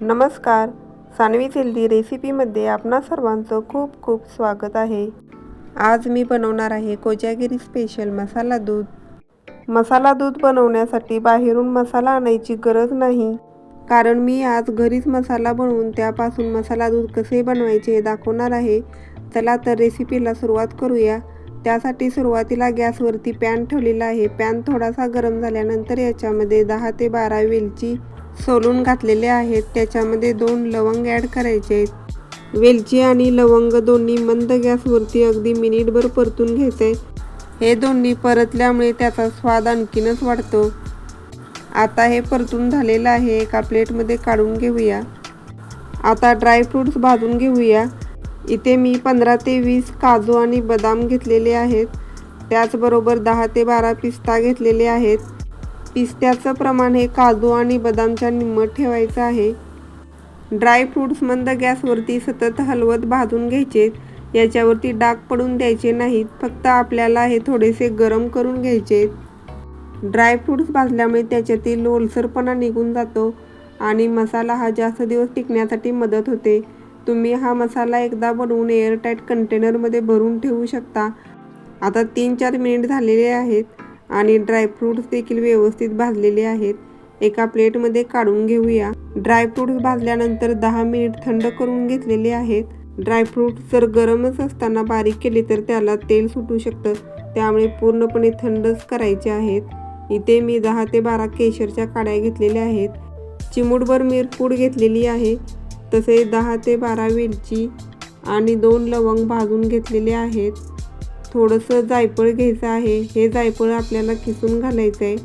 नमस्कार. सानवी हेल्दी रेसिपीमध्ये आपणा सर्वांचं खूप खूप स्वागत आहे. आज मी बनवणार आहे कोजागिरी स्पेशल मसाला दूध. मसाला दूध बनवण्यासाठी बाहेरून मसाला आणायची गरज नाही. कारण मी आज घरीच मसाला बनवून त्यापासून मसाला दूध कसे बनवायचे हे दाखवणार आहे. चला तर रेसिपीला सुरुवात करूया. त्यासाठी सुरुवातीला गॅसवरती पॅन ठेवलेला आहे. पॅन थोडासा गरम झाल्यानंतर याच्यामध्ये दहा ते बारा वेलची सोलून घातलेले आहेत. त्याच्यामध्ये दोन लवंग ॲड करायचे आहेत. वेलची आणि लवंग दोन्ही मंद गॅसवरती अगदी मिनिटभर परतून घ्यायचे. हे दोन्ही परतल्यामुळे त्याचा स्वाद आणखीनच वाढतो. आता हे परतून झालेलं आहे. एका प्लेटमध्ये काढून घेऊया. आता ड्रायफ्रूट्स भाजून घेऊया. इथे मी पंधरा ते वीस काजू आणि बदाम घेतलेले आहेत. त्याचबरोबर दहा ते बारा पिस्ता घेतलेले आहेत. पिस्त्याचं प्रमाण हे काजू आणि बदामच्या निम्मत ठेवायचं आहे. ड्रायफ्रूट्स मंद गॅसवरती सतत हलवत भाजून घ्यायचे. याच्यावरती डाग पडून द्यायचे नाहीत फक्त आपल्याला हे थोडेसे गरम करून घ्यायचे. ड्रायफ्रूट्स भाजल्यामुळे त्याच्यातील ओलसरपणा निघून जातो आणि मसाला हा जास्त दिवस टिकण्यासाठी मदत होते. तुम्ही हा मसाला एकदा बनवून एअरटाईट कंटेनरमध्ये भरून ठेवू शकता. आता तीन चार मिनिट झालेले आहेत. आणि ड्रायफ्रूट्स देखील व्यवस्थित भाजलेले आहेत. एका प्लेटमध्ये काढून घेऊया. ड्रायफ्रूट्स भाजल्यानंतर दहा मिनिट थंड करून घेतलेले आहेत. ड्रायफ्रूट्स जर गरमच असताना बारीक केले तर त्याला तेल सुटू शकतं. त्यामुळे पूर्णपणे थंडच करायचे आहेत. इथे मी दहा ते बारा केशरच्या काड्या घेतलेल्या आहेत. चिमूटभर मिरपूड घेतलेली आहे. तसे दहा ते बारा वेलची आणि दोन लवंग भाजून घेतलेले आहेत. थोडंसं जायफळ घ्यायचं आहे. हे जायफळ आपल्याला किसून घालायचं आहे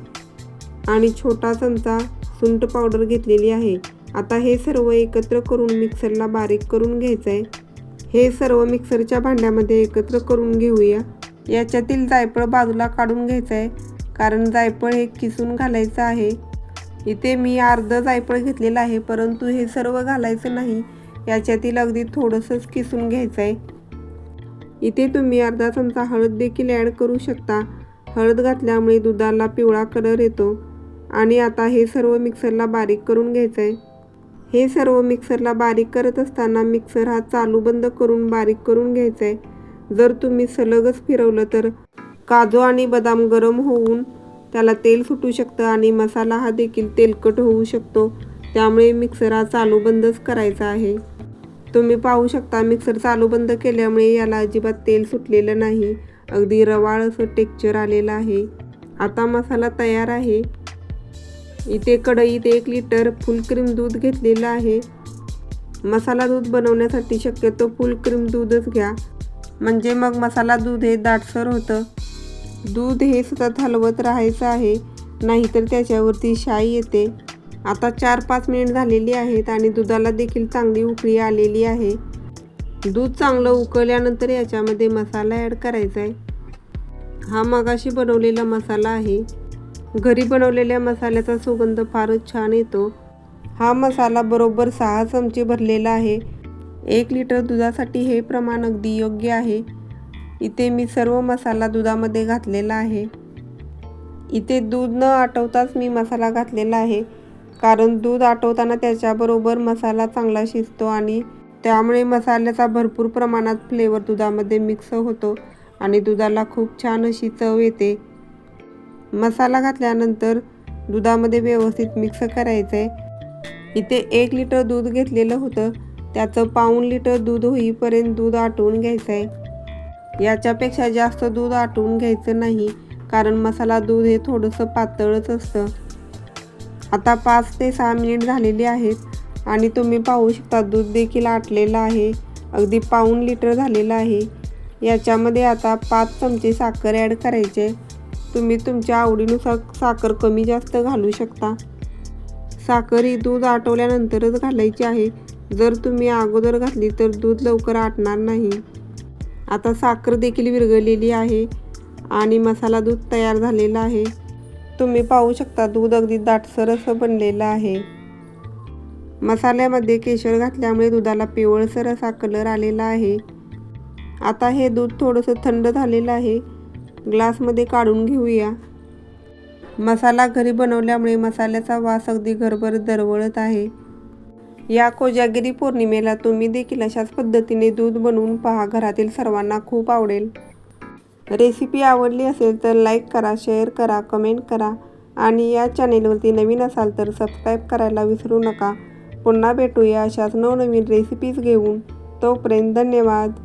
आणि छोटा चमचा सुंठ पावडर घेतलेली आहे. आता हे सर्व एकत्र करून मिक्सरला बारीक करून घ्यायचं आहे हे सर्व मिक्सरच्या भांड्यामध्ये एकत्र करून घेऊया. याच्यातील जायफळ बाजूला काढून घ्यायचं आहे कारण जायफळ हे किसून घालायचं आहे. इथे मी अर्ध जायफळ घेतलेलं आहे. परंतु हे सर्व घालायचं नाही. याच्यातील अगदी थोडंसंच किसून घ्यायचं आहे इथे तुम्ही अर्धा चमचा हळद देखील ॲड करू शकता. हळद घातल्यामुळे दुधाला पिवळा कलर येतो. आणि आता हे सर्व मिक्सरला बारीक करून घ्यायचं आहे हे सर्व मिक्सरला बारीक करत असताना मिक्सर हा चालू बंद करून बारीक करून घ्यायचा आहे जर तुम्ही सलगच फिरवलं तर काजू आणि बदाम गरम होऊन त्याला तेल सुटू शकतं आणि मसाला हा देखील तेलकट होऊ शकतो. त्यामुळे मिक्सर हा चालू बंदच करायचा आहे. तुम्ही पाहू शकता. मिक्सर चालू बंद केल्यामुळे याला अजिबात तेल सुटलेलं नाही. अगदी रवाळ असं टेक्चर आलेलं आहे. आता मसाला तयार आहे. इथे कढईत एक लिटर फुल क्रीम दूध घेतलेलं आहे. मसाला दूध बनवण्यासाठी शक्यतो फुल क्रीम दूधच घ्या. म्हणजे मग मसाला दूध हे दाटसर होतं. दूध हे सतत हलवत राहायचं आहे. नाहीतर त्याच्यावरती शाई येते. आता चार पाच मिनिट झालेली आहेत आणि दुधाला देखील चांगली उकळी आलेली आहे. दूध चांगलं उकळल्यानंतर याच्यामध्ये मसाला ॲड करायचा आहे हा मगाशी बनवलेला मसाला आहे. घरी बनवलेल्या मसाल्याचा सुगंध फारच छान येतो. हा मसाला बरोबर सहा चमचे भरलेला आहे. एक लिटर दुधासाठी हे प्रमाण अगदी योग्य आहे. इथे मी सर्व मसाला दुधामध्ये घातलेला आहे. इथे दूध न आटवताच मी मसाला घातलेला आहे. कारण दूध आटवताना त्याच्याबरोबर मसाला चांगला शिजतो आणि त्यामुळे मसाल्याचा भरपूर प्रमाणात फ्लेवर दुधामध्ये मिक्स होतो आणि दुधाला खूप छान अशी चव येते. मसाला घातल्यानंतर दुधामध्ये व्यवस्थित मिक्स करायचं. आहे इथे एक लिटर दूध घेतलेलं होतं. त्याचं पाऊण लिटर दूध होईपर्यंत दूध आटवून घ्यायचं आहे याच्यापेक्षा जास्त दूध आटवून घ्यायचं नाही कारण मसाला दूध हे थोडंसं पातळच असतं. आता पाच ते सहा मिनिट झालेली आहेत आणि तुम्ही पाहू शकता दूध देखील आटलेलं आहे. अगदी पाऊण लिटर झालेलं आहे. याच्यामध्ये आता पाच चमचे साखर ॲड करायचे. तुम्ही तुमच्या आवडीनुसार साखर कमी जास्त घालू शकता. साखर ही दूध आटवल्यानंतरच घालायची आहे. जर तुम्ही अगोदर घातली तर दूध लवकर आटणार नाही. आता साखर देखील विरघळलेली आहे आणि मसाला दूध तयार झालेला आहे. तुम्ही पाहू शकता दूध अगदी दाटसर असं बनलेलं आहे. मसाल्यामध्ये केशर घातल्यामुळे दुधाला पिवळसर असा कलर आलेला आहे. आता हे दूध थोडंसं थंड झालेलं आहे. ग्लासमध्ये काढून घेऊया. मसाला घरी बनवल्यामुळे मसाल्याचा वास अगदी घरभर दरवळत आहे. या कोजागिरी पौर्णिमेला तुम्ही देखील अशाच पद्धतीने दूध बनवून पहा. घरातील सर्वांना खूप आवडेल. रेसिपी आवडली असेल तर लाईक करा शेअर करा कमेंट करा. आणि या चॅनेलवरती नवीन असाल तर सबस्क्राईब करायला विसरू नका. पुन्हा भेटूया अशाच नवनवीन रेसिपीज घेऊन. तोपर्यंत धन्यवाद.